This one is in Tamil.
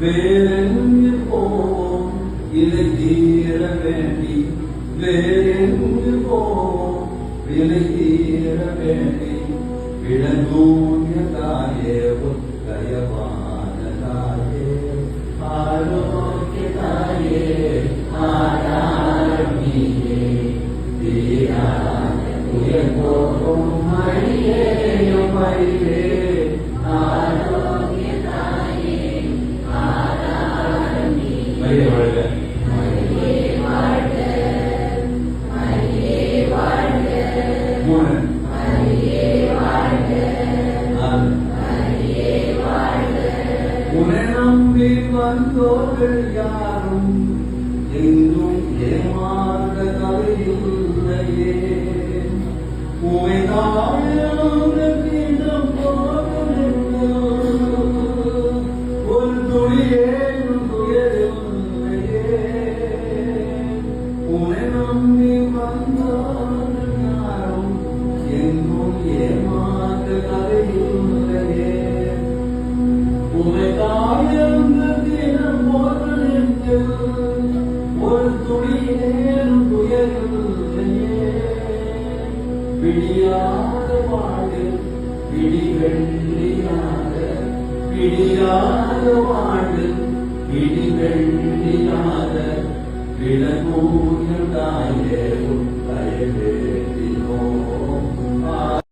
വേരഞ്ഞു പോവും ഇലകീര വേണ്ടി വേരഞ്ഞു പോവും വിലകീര വേണ്ടി വിളങ്ങൂഞ്ഞതായേ ഉത്തയമാനതായേ ആരോഗ്യതായേ ആരാമിയേ തീരാ ഉയർന്നോ മരിയേയോ മരിയേ மரியே வாழ்க மூணு நாலு உன்னை நம்பி வந்தோர்கள் யாரும் எங்கும் கதையில்லையே துளியேன் துயரில்லையே விடியாத வாழ்வு விடி வெள்ளியாக விடியாத